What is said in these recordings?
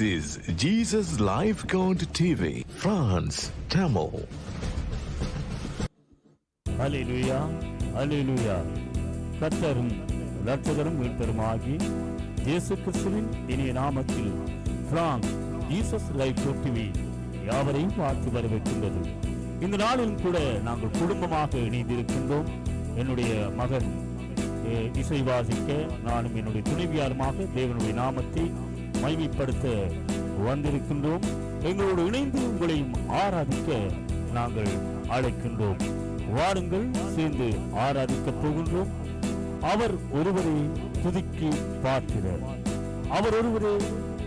This is Jesus Life God TV, France, Tamil. Hallelujah hallelujah கர்த்தரும் ரட்சகரும் மீட்பெருமாகி இயேசு கிறிஸ்துவின் இனிய நாமத்தில் பிரான்ஸ் ஜீசஸ் லைஃப் டிவி யாவரையும் பார்த்து வரவேற்கின்றது. இந்த நாளிலும் கூட நாங்கள் குடும்பமாக இணைந்திருக்கின்றோம். என்னுடைய மகன் இசை வாசிக்க நானும் என்னுடைய துணைவியாருமாக தேவனுடைய நாமத்தை மைமைப்படுத்த வந்திருக்கின்றோம். எங்களோடு இணைந்து உங்களையும் ஆராதிக்க நாங்கள் அழைக்கின்றோம். வாருங்கள் சேர்ந்து ஆராதிக்க போகின்றோம். அவர் ஒருவரே துதிக்கு பார்க்கிறார் அவர் ஒருவரே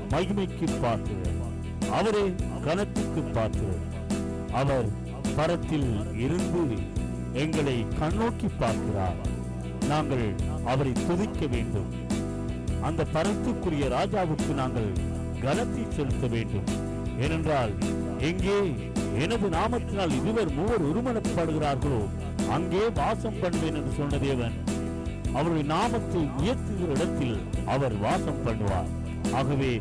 மகிமைக்கு பார்க்கிறார் அவரே கனத்துக்கு பார்க்கிறார் அவர் பரத்தில் இருந்து எங்களை கண்ணோக்கி பார்க்கிறார். நாங்கள் அவரை துதிக்க வேண்டும். அந்த பரத்துக்குரிய ராஜாவுக்கு நாங்கள் கனத்தை செலுத்த வேண்டும். ஏனென்றால் எங்கே எனது நாமத்தினால் இருவர் மூவர் ஒருமனப்படுகிறார்களோ அங்கே வாசம் பண்ணுவேன் என்று சொன்ன தேவன். அவருடைய நாமத்தை உயர்த்துகிற இடத்தில் அவர் வாசம் பண்ணுவார். ஆகவே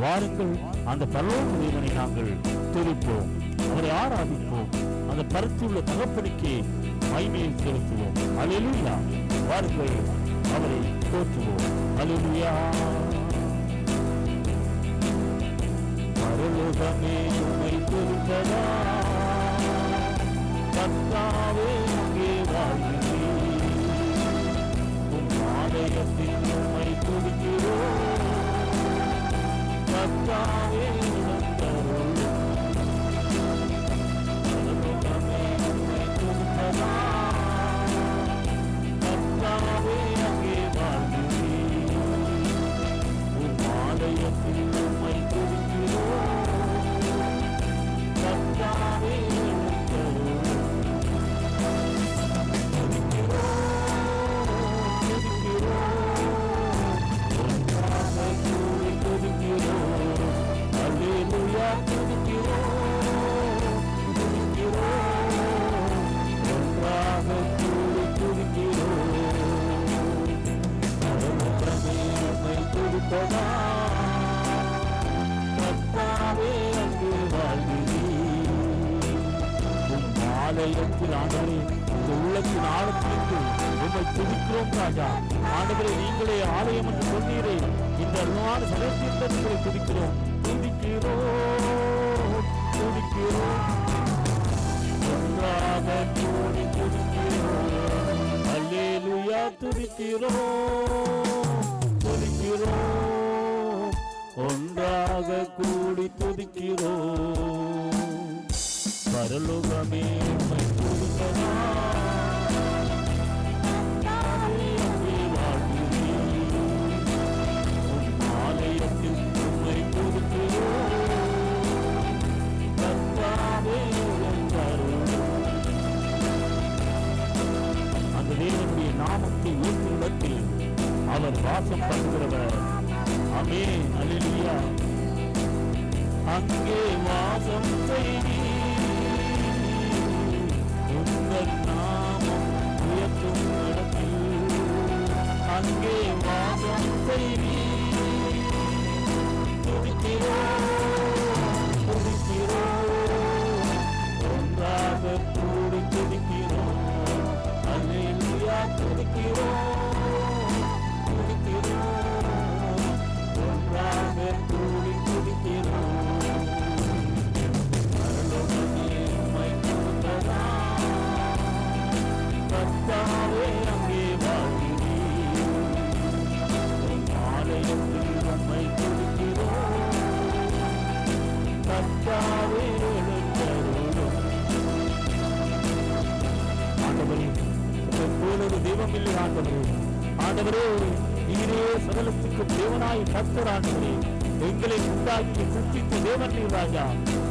வாருங்கள் அந்த பரலோக தேவனை நாங்கள் துதிப்போம் அவரை ஆராதிப்போம் அந்த பருத்தியுள்ள தகப்பனுக்கே மைமையை செலுத்துவோம். அலையிலுயா வாருங்கள். அவரை போற்றுவோம் அலையிலுயா பரலோகமே உம்மை பொறுத்ததா கர்த்தாவே அங்கே வாழ்கிறீர் உம் ஆலயத்தில் உம்மை கொடுக்கிறோம் கர்த்தாவே ஆலயத்தில் ஆண்டவரே இந்த உள்ளத்தின் ஆழத்திலிருந்து உம்மை துதிக்கிறோம் ராஜா ஆண்டவரே நீங்களே ஆலயம் என்று சொன்னீரே இந்த அருமையான சமயத்தில் உங்களை துதிக்கிறோம் துதிக்கிறோம் துதிக்கிறோம் ஒன்றாக கூடி துதிக்கிறோம் அல்லேலூயா துதிக்கிறோம் துதிக்கிறோம். ஒன்றாக கூடி துதிக்கிறோம் பரலோகமே உம்மை ஆண்டவரே எங்களை உண்டாக்கி சிருஷ்டித்த தேவன் ராஜா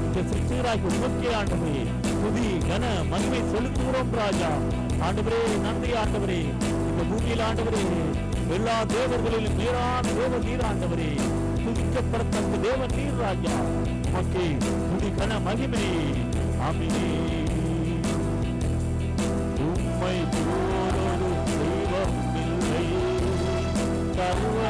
இந்த சிருஷ்டிகராகி உமக்கே ஆண்டவரே துதி கன மகிமை செலுத்துகிறோம் ராஜா. ஆண்டவரே நன்றி ஆண்டவரே. இந்த பூமியில் ஆண்டவரே எல்லா தேவர்களிலும் மேலான தேவ நீர் ஆண்டவரே. துதிக்கப்படத்தக்க தேவ நீர் ராஜா. உமக்கே துதி கன மகிமை. ஆமினே. உம்மை போலொரு தெய்வம் இல்லை சர்வ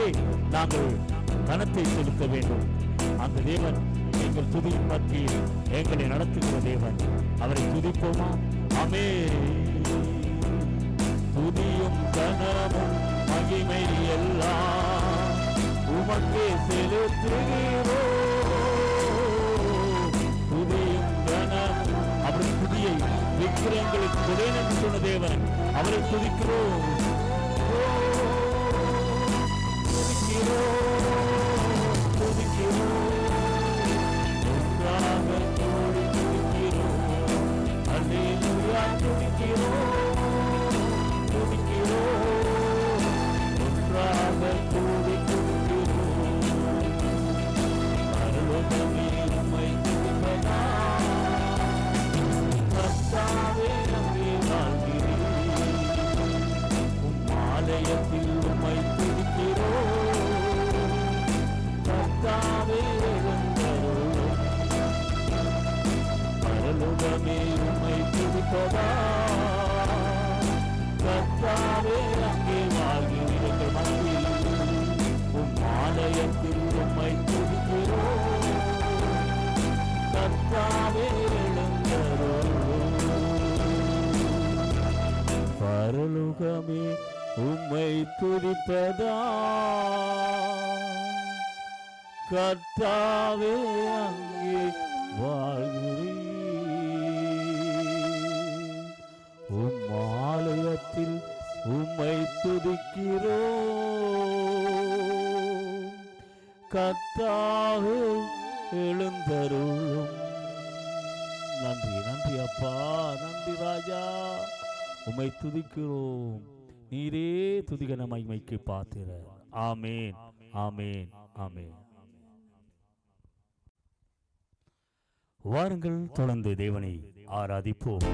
அவர் நாங்கள் கனத்தை செலுத்த வேண்டும். அந்த தேவன் எங்கள் துதியின் மத்தியில் எங்களை நடத்துகிற தேவன். அவரை துதிப்போமா? அமே துதியும் கனமும் மகிமை எல்லாம் உமக்கே செலுத்துகிறோம். துதியும் கனமும். அவர் துதியை விக்கிரங்களுக்கு கொடேன் சொன்ன தேவன் அவரை துதிக்கிறோம். ஆலயத்தில் துதிப்பதா கர்த்தாவே அங்கே வாழ்கிறீர். உம் ஆலயத்தில் உம்மை துதிக்கிறோ கர்த்தாவே எழுந்தருளும். நன்றி நன்றி அப்பா நன்றி ராஜா. உம்மை துதிக்கிறோம். நீரே துதிகன மகிமைக்கு பாத்திர. ஆமேன். ஆமேன். ஆமேன். வாருங்கள் தொடர்ந்து தேவனை ஆராதிப்போம்.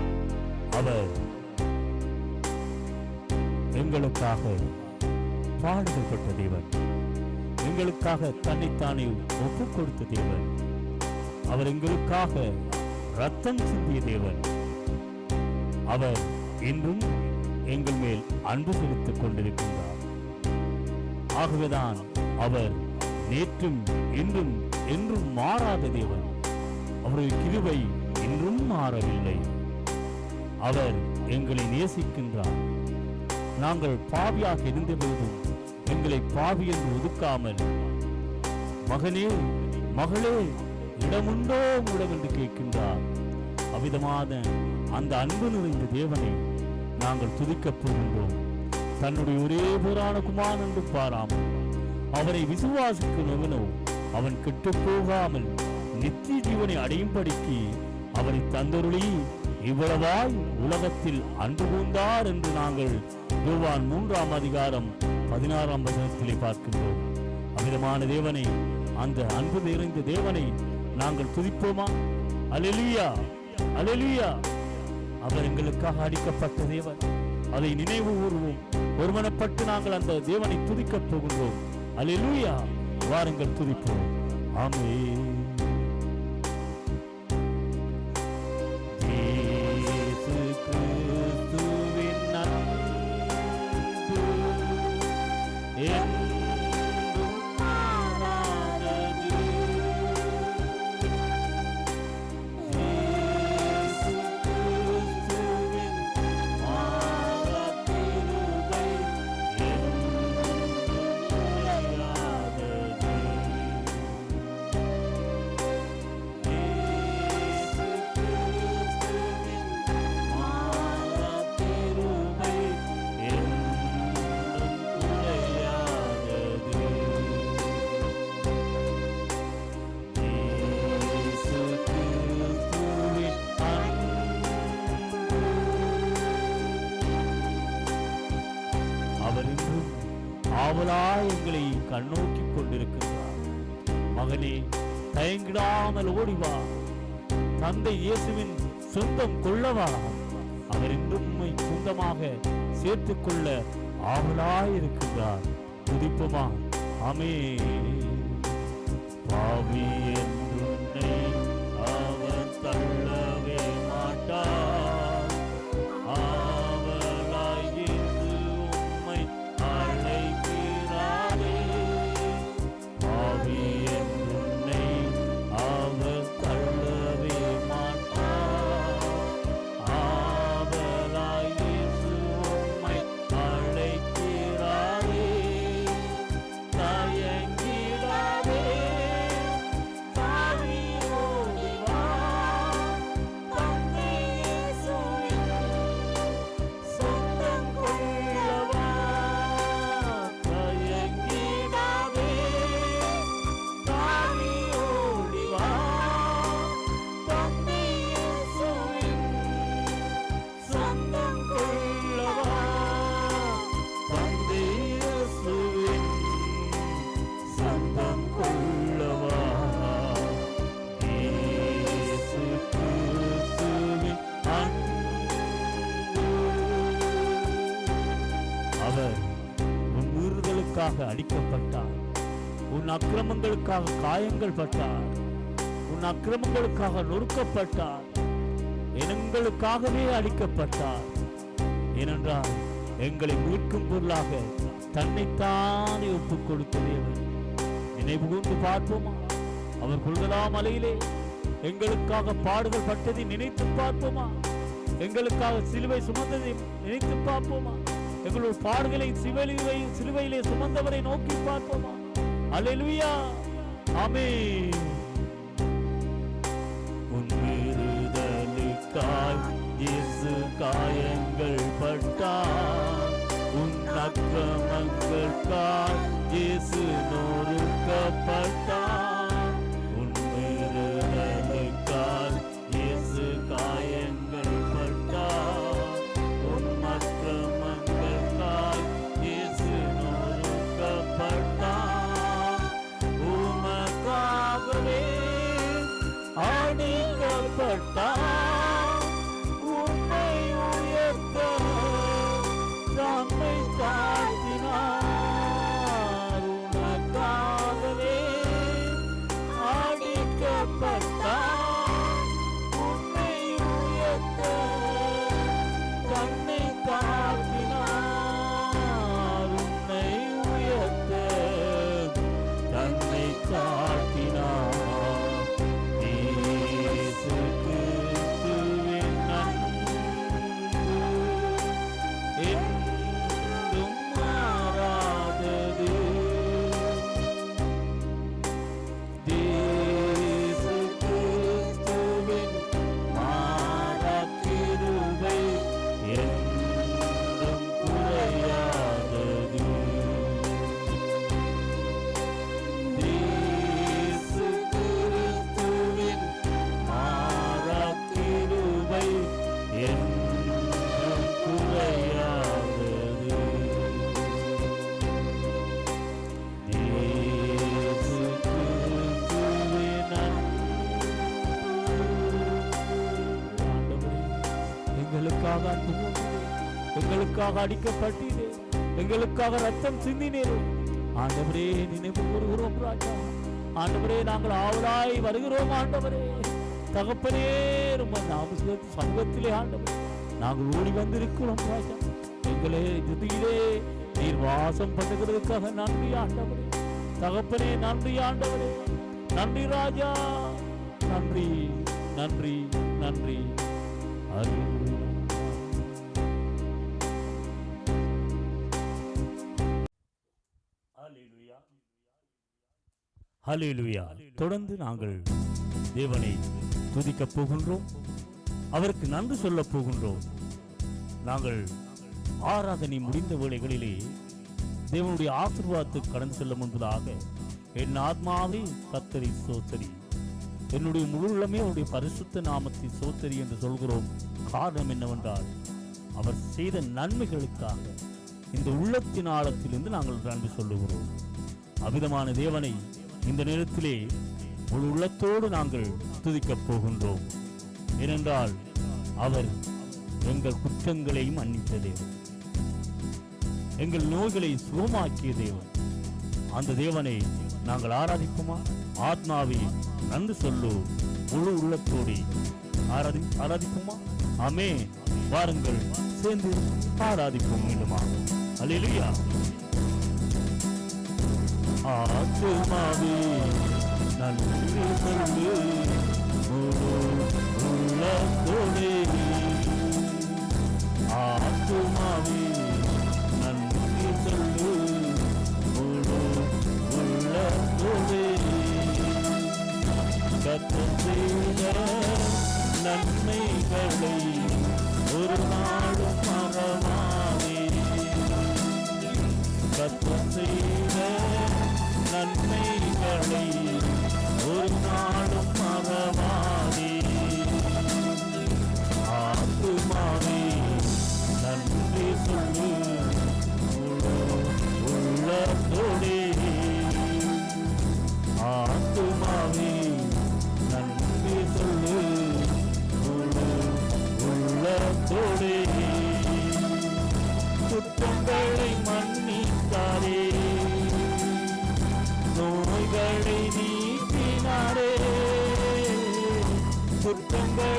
அவர் எங்களுக்காக பாடுகள் பட்ட தேவன். எங்களுக்காக தன்னைத்தானே ஒப்புக் கொடுத்த தேவன். அவர் எங்களுக்காக ரத்தம் சிந்திய தேவன். அவர் இன்றும் எங்கள் மேல் அன்பு செலுத்திக் கொண்டிருக்கின்றார். ஆகவேதான் அவர் நேற்றும் இன்றும் என்றும் மாறாத தேவன். அவருடைய கிருபை இன்றும் மாறவில்லை. அவர் எங்களை நேசிக்கின்றார். நாங்கள் பாவியாக இருந்தபோதும் எங்களை பாவி என்று ஒதுக்காமல் மகனே மகளே இடமுண்டோ உடம் என்று கேட்கின்றார். அவ்விதமான அந்த அன்பு நிறைந்த தேவனை நாங்கள் துதிக்கப் போகின்றோம். தன்னுடைய ஒரே புராண குமாரன் என்று பாராமல் அவனை விசுவாசிக்கிறவனோ அவன் கெட்டு போகாமல் நித்திய ஜீவனை அடையும்படிக்கு அவனை தந்தருளி இவ்வளவாய் உலகத்தில் அன்பு கூந்தார் என்று நாங்கள் யோவான் மூன்றாம் அதிகாரம் பதினாறாம் வசனத்திலே பார்க்கின்றோம். அமிதமான தேவனை அந்த அன்பு நிறைந்த தேவனை நாங்கள் துதிப்போமா? அலெலியா அலெலியா அவர் எங்களுக்காக அடிக்கப்பட்ட தேவன். அதை நினைவு கூறுவோம். ஒருமனப்பட்டு நாங்கள் அந்த தேவனை துதிக்கப் போகின்றோம். அலெலுயா வாருங்கள் துதிப்போம். ஆமே ஆவலாய் எங்களை கண்ணோக்கிக் கொண்டிருக்கின்றார். மகனே தயங்கிடாமல் ஓடிவா. தந்தை இயேசுவின் சொந்தம் கொள்ளவா. அவர் இன்றும் உம்மை சொந்தமாக சேர்த்துக் கொள்ள ஆவலாய் இருக்கின்றார். துதிப்போமா? ஆமே பாவி அவர் உன் உயிர்களுக்காக அடிக்கப்பட்டார். உன் அக்கிரமங்களுக்காக காயங்கள் பட்டார். உன் அக்கிரமங்களுக்காக நொறுக்கப்பட்டார். எங்களுக்காகவே அடிக்கப்பட்டார். ஏனென்றால் எங்களை மீட்கும் பொருளாக தன்னைத்தானே ஒப்புக் கொடுத்தவர் நினைவு கூர்ந்து பார்ப்போமா? அவர் கொள்கலா மலையிலே எங்களுக்காக பாடுகள் பட்டதை நினைத்து பார்ப்போமா? எங்களுக்காக சிலுவை சுமந்ததை நினைத்து பார்ப்போமா? எங்களுடைய பாடுகளை சிவலிவை சிலுவையிலே சுமந்தவரை நோக்கி பார்ப்போமா? அல்லேலூயா. ஆமே உன்மீறுதலுக்காய் இயேசு காயங்கள் பட்டார் உன் அக்கிரமங்களுக்காய் இயேசு நொறுக்கப்பட்டார் எங்களுக்காக அடிக்கப்பட்டீரே. எங்களுக்காக ரத்தம் சிந்தினீரே. ஆண்டவரே நினைவு கூறுகிறோம் ராஜா. ஆண்டவரே நாங்கள் ஆவலாய் வருகிறோம் ஆண்டவரே. தகப்பனே ரொம்ப நாம சமூகத்திலே ஆண்டவரே. நாங்கள் ஓடி வந்திருக்கிறோம் ராஜா. எங்களே துதியிலே நீர் வாசம் பண்ணுகிறதுக்காக நன்றி ஆண்டவரே. தகப்பனே நன்றி ஆண்டவரே. நன்றி ராஜா. நன்றி நன்றி நன்றி. அருள் ஹalleluya. தொடர்ந்து நாங்கள் தேவனை துதிக்கப் போகின்றோம். அவருக்கு நன்றி சொல்லப் போகின்றோம். நாங்கள் ஆராதனை முடிந்த வேளைகளிலே தேவனுடைய ஆசீர்வாதத்துக்கு கடந்து செல்ல முன்பதாக என் ஆத்மாவை கத்தரி சோத்தரி. என்னுடைய முழு உள்ளமே அவருடைய பரிசுத்த நாமத்தை சோத்தரி என்று சொல்கிறோம். காரணம் என்னவென்றால் அவர் செய்த நன்மைகளுக்காக இந்த உள்ளத்தின் ஆழத்திலிருந்து நாங்கள் நன்றி சொல்லுகிறோம். அமிதமான தேவனை இந்த நேரத்திலே ஒரு உள்ளத்தோடு நாங்கள் துதிக்கப் போகின்றோம். ஏனென்றால் அவர் எங்கள் குற்றங்களையும் மன்னித்த தேவன். எங்கள் நோய்களை சுகமாக்கிய தேவன். அந்த தேவனை நாங்கள் ஆராதிப்போமா ஆத்மாவை நன்றி சொல்லு முழு உள்ளத்தோடு ஆராதி ஆராதிப்போமா அமே வாருங்கள் சேர்ந்து ஆராதிப்போம் மீண்டுமா அலையிலையா ஆத்துமாவே நன்றி சொல்லு முழு உள்ளத்தோடே ஆத்துமாவே Congo.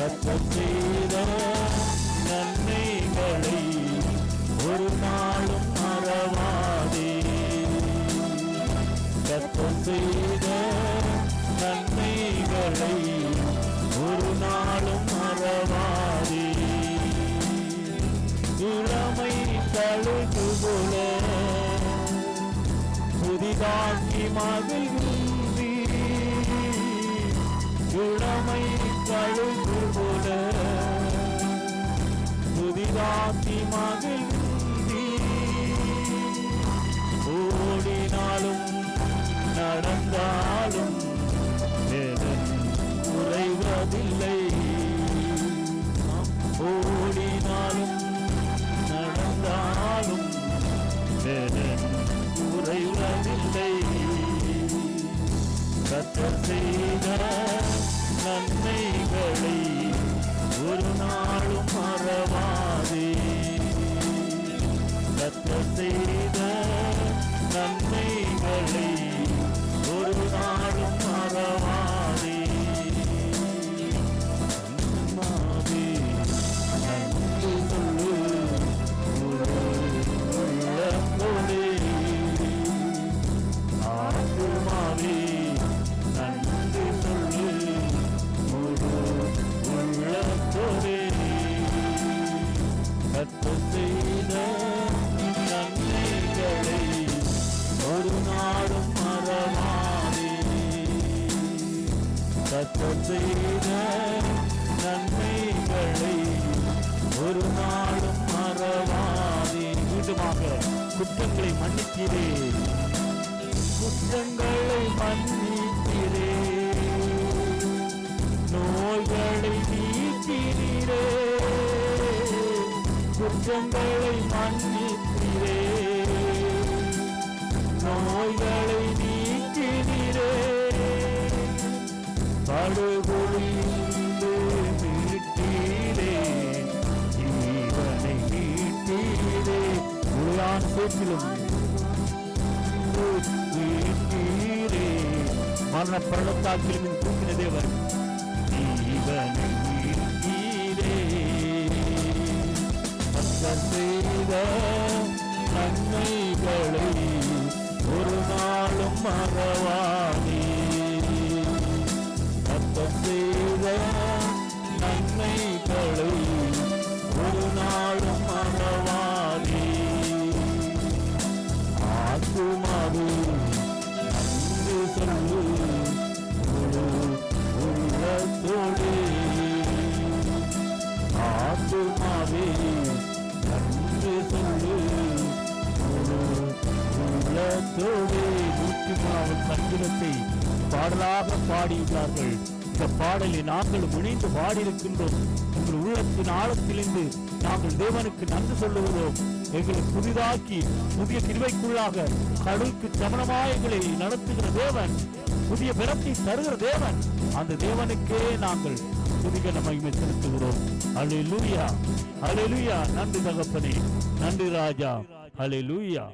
கத்தர் செய்த நன்மைகளை ஒரு நாளும் மறவாதே கத்தர் செய்த நன்மைகளை ஒரு நாளும் மறவாதே இளமை தழுது போல புதிதாக்கி மகிழ்ந்தி இளமை தழுது ராசி மகிழ் குற்றங்களை மன்னிக்கிறே. நோய்களை நீக்கினீரே படுகொழிந்து மீட்டீரே ஜீவனை மீட்டீரே உள்ளான் பேச்சிலும் மீட்டீரே மரண பிரணத்தாக்கிலும் தூக்கின தேவர் செய்த நன்மைகளை ஒரு நாளும் மறவாதே. பாடியுள்ளார்கள். இந்த பாடலை நாங்கள் இணைந்து பாடியிருக்கின்றோம். உங்கள் உள்ளத்தின் ஆழத்திலிருந்து நாங்கள் தேவனுக்கு நன்றி சொல்லுகிறோம். எங்களை புதிதாக்கி புதிய கிருவைக்குள்ளாக கடலுக்கு சமணமாய் எங்களை நடத்துகிற தேவன் புதிய பிறத்தை தருகிற தேவன் அந்த தேவனுக்கே நாங்கள் புதிய மகிமை செலுத்துகிறோம். அலை லூயா அலை லூயா நன்றி தகப்பனே. நன்றி ராஜா. அலை லூயா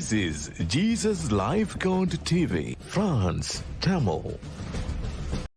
This is Jesus Live Count TV, France, Tamil.